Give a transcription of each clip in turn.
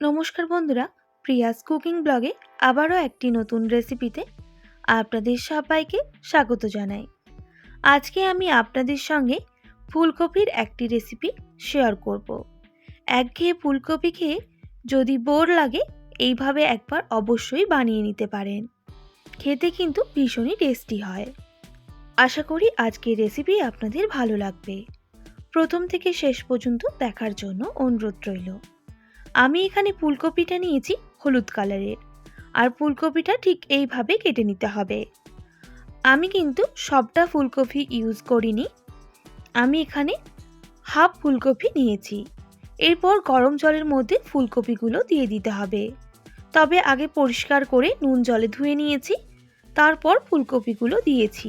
নমস্কার বন্ধুরা, Prius cooking ব্লগে আবারও একটি নতুন রেসিপিতে আপনাদের সবাইকে স্বাগত জানাই। আজকে আমি আপনাদের সঙ্গে ফুলকপির একটি রেসিপি শেয়ার করব। একঘেয়ে ফুলকপি খেয়ে যদি বোর লাগে, এইভাবে একবার অবশ্যই বানিয়ে নিতে পারেন। খেতে কিন্তু ভীষণই টেস্টি হয়। আশা করি আজকের রেসিপি আপনাদের ভালো লাগবে। প্রথম থেকে শেষ পর্যন্ত দেখার জন্য অনুরোধ রইল। আমি এখানে ফুলকপিটা নিয়েছি হলুদ কালারের। আর ফুলকপিটা ঠিক এইভাবে কেটে নিতে হবে। আমি কিন্তু সবটা ফুলকপি ইউজ করিনি। আমি এখানে হাফ ফুলকপি নিয়েছি। এরপর গরম জলের মধ্যে ফুলকপিগুলো দিয়ে দিতে হবে। তবে আগে পরিষ্কার করে নুন জলে ধুয়ে নিয়েছি, তারপর ফুলকপিগুলো দিয়েছি।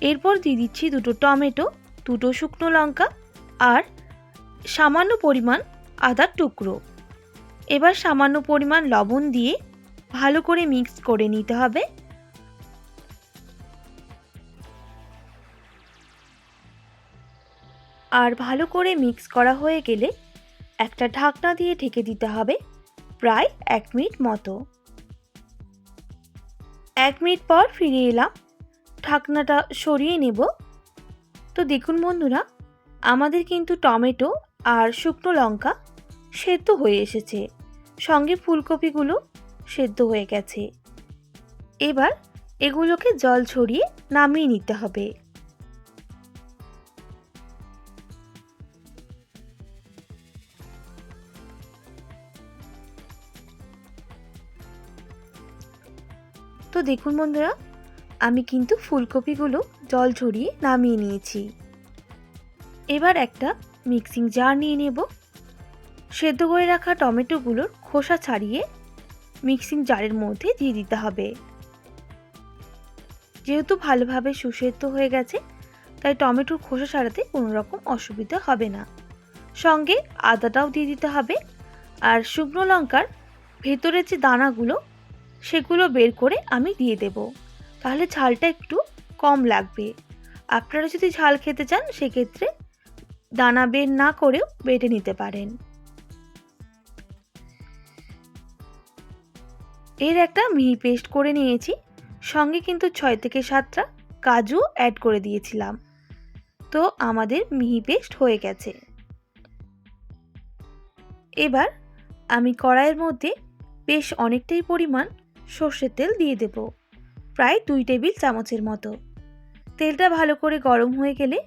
এরপর দিয়ে দিচ্ছি দুটো টমেটো, দুটো শুকনো লঙ্কা আর সামান্য পরিমাণ আদার টুকরো। এবার সামান্য পরিমাণ লবণ দিয়ে ভালো করে মিক্স করে নিতে হবে। আর ভালো করে মিক্স করা হয়ে গেলে একটা ঢাকনা দিয়ে ঢেকে দিতে হবে প্রায় এক মিনিট মতো। এক মিনিট পর ফিরে এলাম, ঢাকনাটা সরিয়ে নেব। তো দেখুন বন্ধুরা, আমাদের কিন্তু টমেটো আর শুকনো লঙ্কা সেদ্ধ হয়ে এসেছে। সঙ্গে ফুলকপিগুলো সেদ্ধ হয়ে গেছে। এবার এগুলোকে জল ছড়িয়ে নামিয়ে নিতে হবে। তো দেখুন বন্ধুরা, আমি কিন্তু ফুলকপিগুলো জল ঝরিয়ে নামিয়ে নিয়েছি। এবার একটা মিক্সিং জার নিয়ে নেব। সেদ্ধ করে রাখা টমেটোগুলোর খোসা ছাড়িয়ে মিক্সিং জারের মধ্যে দিয়ে দিতে হবে। যেহেতু ভালোভাবে সুসেদ্ধ হয়ে গেছে, তাই টমেটোর খোসা ছাড়াতে কোনো রকম অসুবিধা হবে না। সঙ্গে আদাটাও দিয়ে দিতে হবে আর শুকনো লঙ্কার ভেতরের যে দানাগুলো, সেগুলো বের করে আমি দিয়ে দেব। তাহলে ঝালটা একটু কম লাগবে। আপনারা যদি ঝাল খেতে চান, সেক্ষেত্রে দানা বের না করেও বেটে নিতে পারেন। এর একটা মিহি পেস্ট করে নিয়েছি। সঙ্গে কিন্তু ছয় থেকে সাতটা কাজু অ্যাড করে দিয়েছিলাম। তো আমাদের মিহি পেস্ট হয়ে গেছে। এবার আমি কড়াইয়ের মধ্যে বেশ অনেকটাই পরিমাণ সর্ষের তেল দিয়ে দেব, প্রায় দুই টেবিল চামচের মতো। তেলটা ভালো করে গরম হয়ে গেলে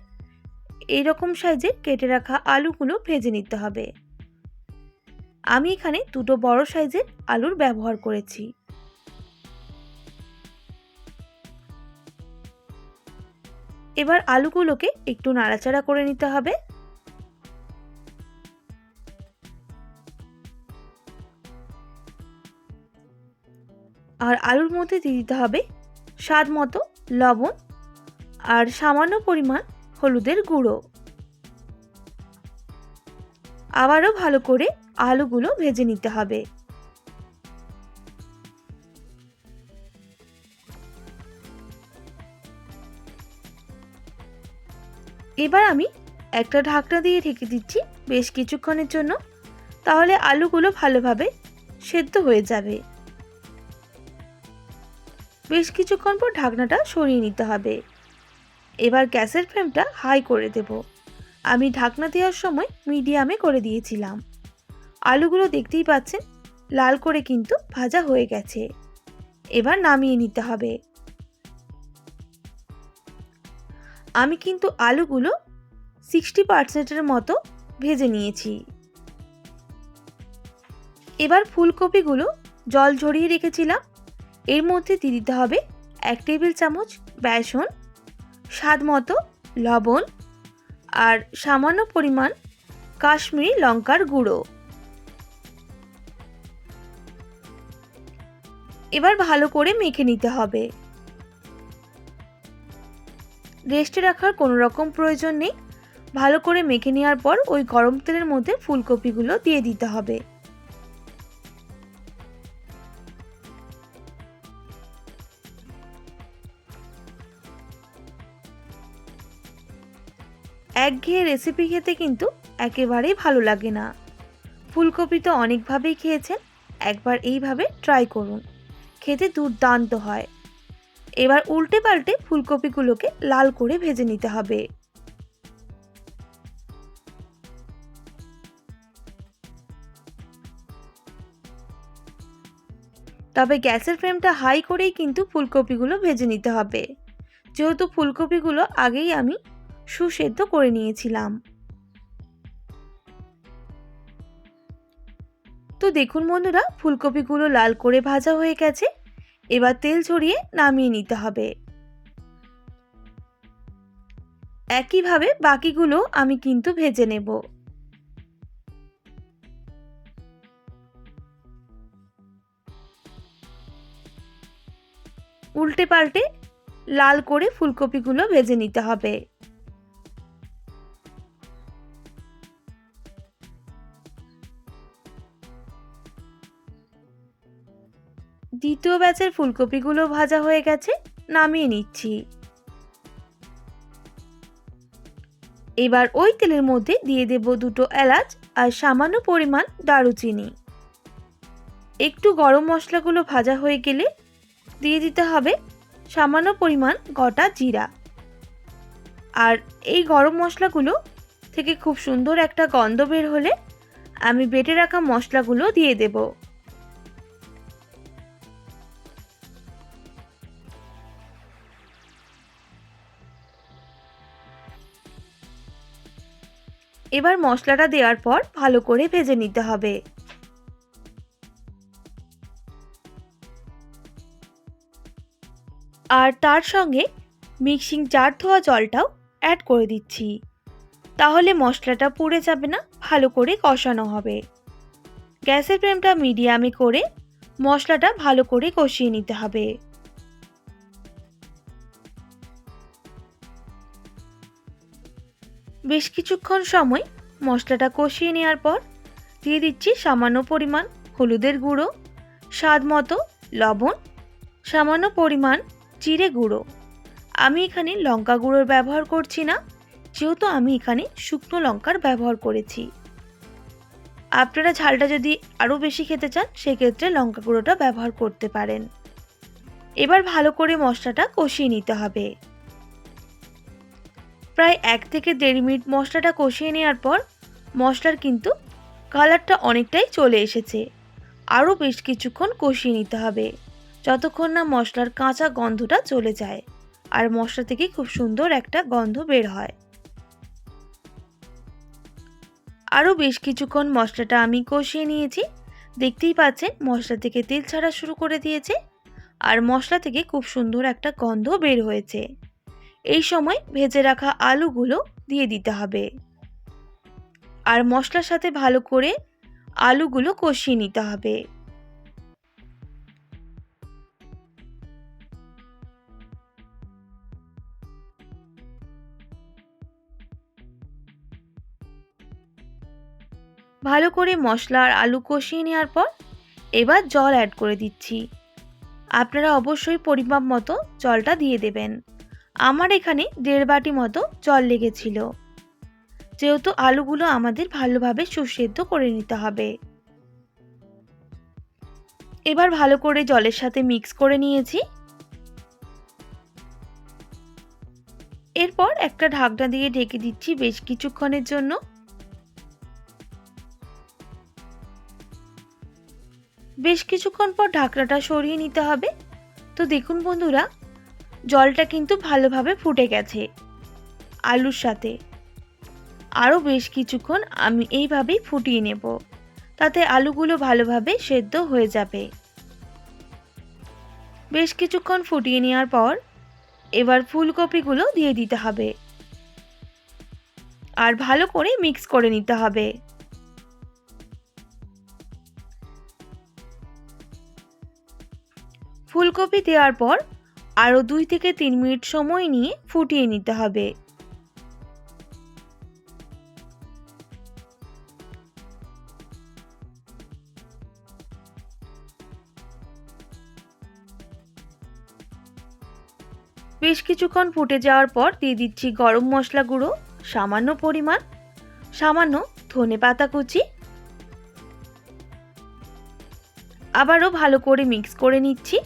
এইরকম সাইজে কেটে রাখা আলুগুলো ভেজে নিতে হবে। আমি এখানে দুটো বড় সাইজের আলুর ব্যবহার করেছি। এবার আলুগুলোকে একটু নাড়াচাড়া করে নিতে হবে। আর আলুর মধ্যে দিয়ে দিতে হবে স্বাদ মতো লবণ আর সামান্য পরিমাণ হলুদের গুঁড়ো। আবারও ভালো করে আলুগুলো ভেজে নিতে হবে। এবার আমি একটা ঢাকনা দিয়ে ঢেকে দিচ্ছি বেশ কিছুক্ষণের জন্য। তাহলে আলুগুলো ভালোভাবে সেদ্ধ হয়ে যাবে। বেশ কিছুক্ষণ পর ঢাকনাটা সরিয়ে নিতে হবে। এবার গ্যাসের ফ্লেমটা হাই করে দেব। আমি ঢাকনা দেওয়ার সময় মিডিয়ামে করে দিয়েছিলাম। আলুগুলো দেখতেই পাচ্ছেন, লাল করে কিন্তু ভাজা হয়ে গেছে। এবার নামিয়ে নিতে হবে। আমি কিন্তু আলুগুলো সিক্সটি পার্সেন্টের মতো ভেজে নিয়েছি। এবার ফুলকপিগুলো জল ঝরিয়ে রেখেছিলাম। এর মধ্যে দিয়ে দিতে হবে এক টেবিল চামচ বেসন, স্বাদ মতো লবণ আর সামান্য পরিমাণ কাশ্মীরি লঙ্কার গুঁড়ো। এবার ভালো করে মেখে নিতে হবে। রেস্টে রাখার কোনো রকম প্রয়োজন নেই। ভালো করে মেখে নেওয়ার পর ওই গরম তেলের মধ্যে ফুলকপিগুলো দিয়ে দিতে হবে। একঘেয়ে রেসিপি খেতে কিন্তু একেবারেই ভালো লাগে না। ফুলকপি তো অনেকভাবেই খেয়েছেন, একবার এইভাবে ট্রাই করুন। খেতে দুর্দান্ত হয়। এবার উল্টে পাল্টে ফুলকপিগুলোকে লাল করে ভেজে নিতে হবে। তবে গ্যাসের ফ্লেমটা হাই করেই কিন্তু ফুলকপিগুলো ভেজে নিতে হবে। যেহেতু ফুলকপিগুলো আগেই আমি সুসেদ্ধ করে নিয়েছিলাম। তো দেখুন বন্ধুরা, ফুলকপিগুলো লাল করে ভাজা হয়ে গেছে। এবার তেল ছড়িয়ে নামিয়ে নিতে হবে। একইভাবে বাকিগুলো আমি কিন্তু ভেজে নেব। উল্টে পাল্টে লাল করে ফুলকপিগুলো ভেজে নিতে হবে। দ্বিতীয় ব্যাচের ফুলকপিগুলো ভাজা হয়ে গেছে, নামিয়ে নিচ্ছি। এবার ওই তেলের মধ্যে দিয়ে দেব দুটো এলাচ আর সামান্য পরিমাণ দারুচিনি। একটু গরম মশলাগুলো ভাজা হয়ে গেলে দিয়ে দিতে হবে সামান্য পরিমাণ গোটা জিরা। আর এই গরম মশলাগুলো থেকে খুব সুন্দর একটা গন্ধ বের হলে আমি বেটে রাখা মশলাগুলো দিয়ে দেব। এবার মশলাটা দেওয়ার পর ভালো করে ভেজে নিতে হবে। আর তার সঙ্গে মিক্সিং জার ধোয়া জলটাও অ্যাড করে দিচ্ছি। তাহলে মশলাটা পুড়ে যাবে না, ভালো করে কষানো হবে। গ্যাসের ফ্লেমটা মিডিয়ামে করে মশলাটা ভালো করে কষিয়ে নিতে হবে। বেশ কিছুক্ষণ সময় মশলাটা কষিয়ে নেওয়ার পর দিয়ে দিচ্ছি সামান্য পরিমাণ হলুদের গুঁড়ো, স্বাদ মতো লবণ, সামান্য পরিমাণ জিরে গুঁড়ো। আমি এখানে লঙ্কা গুঁড়োর ব্যবহার করছি না, যেহেতু আমি এখানে শুকনো লঙ্কার ব্যবহার করেছি। আপনারা ঝালটা যদি আরও বেশি খেতে চান, সেক্ষেত্রে লঙ্কা গুঁড়োটা ব্যবহার করতে পারেন। এবার ভালো করে মশলাটা কষিয়ে নিতে হবে। প্রায় এক থেকে দেড় মিনিট মশলাটা কষিয়ে নেওয়ার পর মশলার কিন্তু কালারটা অনেকটাই চলে এসেছে। আরও বেশ কিছুক্ষণ কষিয়ে নিতে হবে, যতক্ষণ না মশলার কাঁচা গন্ধটা চলে যায় আর মশলা থেকে খুব সুন্দর একটা গন্ধ বের হয়। আরও বেশ কিছুক্ষণ মশলাটা আমি কষিয়ে নিয়েছি। দেখতেই পাচ্ছেন মশলা থেকে তেল ছাড়া শুরু করে দিয়েছে আর মশলা থেকে খুব সুন্দর একটা গন্ধ বের হয়েছে। এই সময় ভেজে রাখা আলুগুলো দিয়ে দিতে হবে। আর মশলার সাথে ভালো করে আলুগুলো কষিয়ে নিতে হবে। ভালো করে মশলা আর আলু কষিয়ে নেওয়ার পর এবার জল অ্যাড করে দিচ্ছি। আপনারা অবশ্যই পরিমাপ মতো জলটা দিয়ে দেবেন। আমার এখানে দেড় বাটি মতো জল লেগেছিল। যেহেতু আলুগুলো আমাদের ভালোভাবে সুসেদ্ধ করে নিতে হবে। এবার ভালো করে জলের সাথে মিক্স করে নিয়েছি। এরপর একটা ঢাকনা দিয়ে ঢেকে দিচ্ছি বেশ কিছুক্ষণের জন্য। বেশ কিছুক্ষণ পর ঢাকনাটা সরিয়ে নিতে হবে। তো দেখুন বন্ধুরা জলটা কিন্তু ভালোভাবে ফুটে গেছে আলুর সাথে। আরও বেশ কিছুক্ষণ আমি এইভাবেই ফুটিয়ে নেব, তাতে আলুগুলো ভালোভাবে সেদ্ধ হয়ে যাবে। বেশ কিছুক্ষণ ফুটিয়ে নেওয়ার পর এবার ফুলকপিগুলো দিয়ে দিতে হবে। আর ভালো করে মিক্স করে নিতে হবে। ফুলকপি দেওয়ার পর আরও দুই থেকে তিন মিনিট সময় নিয়ে ফুটিয়ে নিতে হবে। বেশ কিছুক্ষণ ফুটে যাওয়ার পর দিয়ে দিচ্ছি গরম মশলা গুঁড়ো, সামান্য পরিমাণ, সামান্য ধনে পাতা কুচি। আবারও ভালো করে মিক্স করে নিচ্ছি।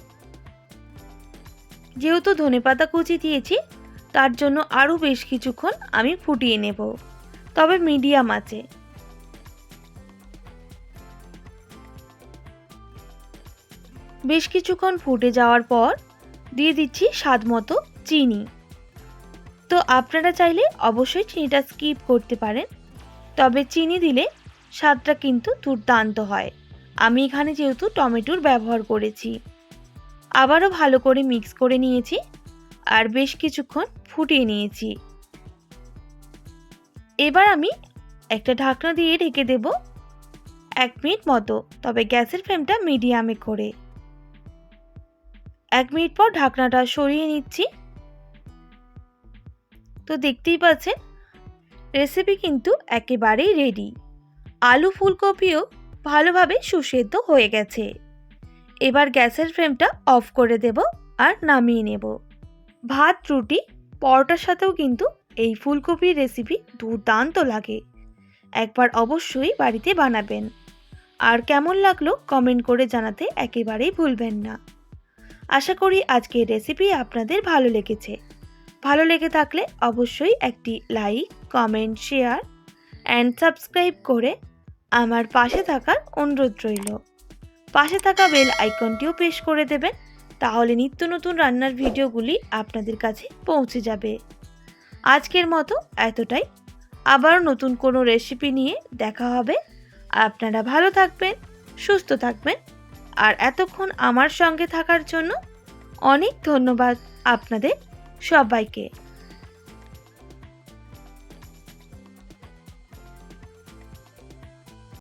যেহেতু ধনেপাতা কুচি দিয়েছি, তার জন্য আরও বেশ কিছুক্ষণ আমি ফুটিয়ে নেব। তবে মিডিয়াম আছে। বেশ কিছুক্ষণ ফুটে যাওয়ার পর দিয়ে দিচ্ছি স্বাদ মতো চিনি। তো আপনারা চাইলে অবশ্যই চিনিটা স্কিপ করতে পারেন, তবে চিনি দিলে স্বাদটা কিন্তু দুর্দান্ত হয়। আমি এখানে যেহেতু টমেটোর ব্যবহার করেছি। আবারও ভালো করে মিক্স করে নিয়েছি আর বেশ কিছুক্ষণ ফুটিয়ে নিয়েছি। এবার আমি একটা ঢাকনা দিয়ে ঢেকে দেব এক মিনিট মতো, তবে গ্যাসের ফ্লেমটা মিডিয়ামে করে। এক মিনিট পর ঢাকনাটা সরিয়ে নিচ্ছি। তো দেখতেই পাচ্ছেন রেসিপি কিন্তু একেবারেই রেডি আলু ফুলকপিও ভালোভাবে সুসেদ্ধ হয়ে গেছে। এবার গ্যাসের ফ্লেমটা অফ করে দেব আর নামিয়ে নেব। ভাত, রুটি, পরোটার সাথেও কিন্তু এই ফুলকপির রেসিপি দুর্দান্ত লাগে। একবার অবশ্যই বাড়িতে বানাবেন। আর কেমন লাগল কমেন্ট করে জানাতে একেবারেই ভুলবেন না। আশা করি আজকের রেসিপি আপনাদের ভালো লেগেছে। ভালো লেগে থাকলে অবশ্যই একটি like comment share and subscribe করে আমার পাশে থাকার অনুরোধ রইল। পাশে থাকা বেল আইকনটিও পেশ করে দেবেন, তাহলে নিত্য নতুন রান্নার ভিডিওগুলি আপনাদের কাছে পৌঁছে যাবে। আজকের মতো এতটাই। আবার নতুন কোনো রেসিপি নিয়ে দেখা হবে। আপনারা ভালো থাকবেন, সুস্থ থাকবেন। আর এতক্ষণ আমার সঙ্গে থাকার জন্য অনেক ধন্যবাদ আপনাদের সবাইকে।